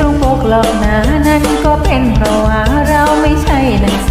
ตรงปกหลอกหนานั้นก็เป็นเพราะว่าเราไม่ใช่หนังส